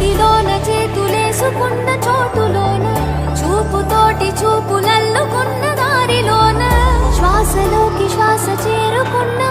చేతిలోన చేతులేసుకున్న చోటులోన చూపుతోటి చూపులల్లుకున్న దారిలోన శ్వాసలోకి శ్వాస చేరుకున్న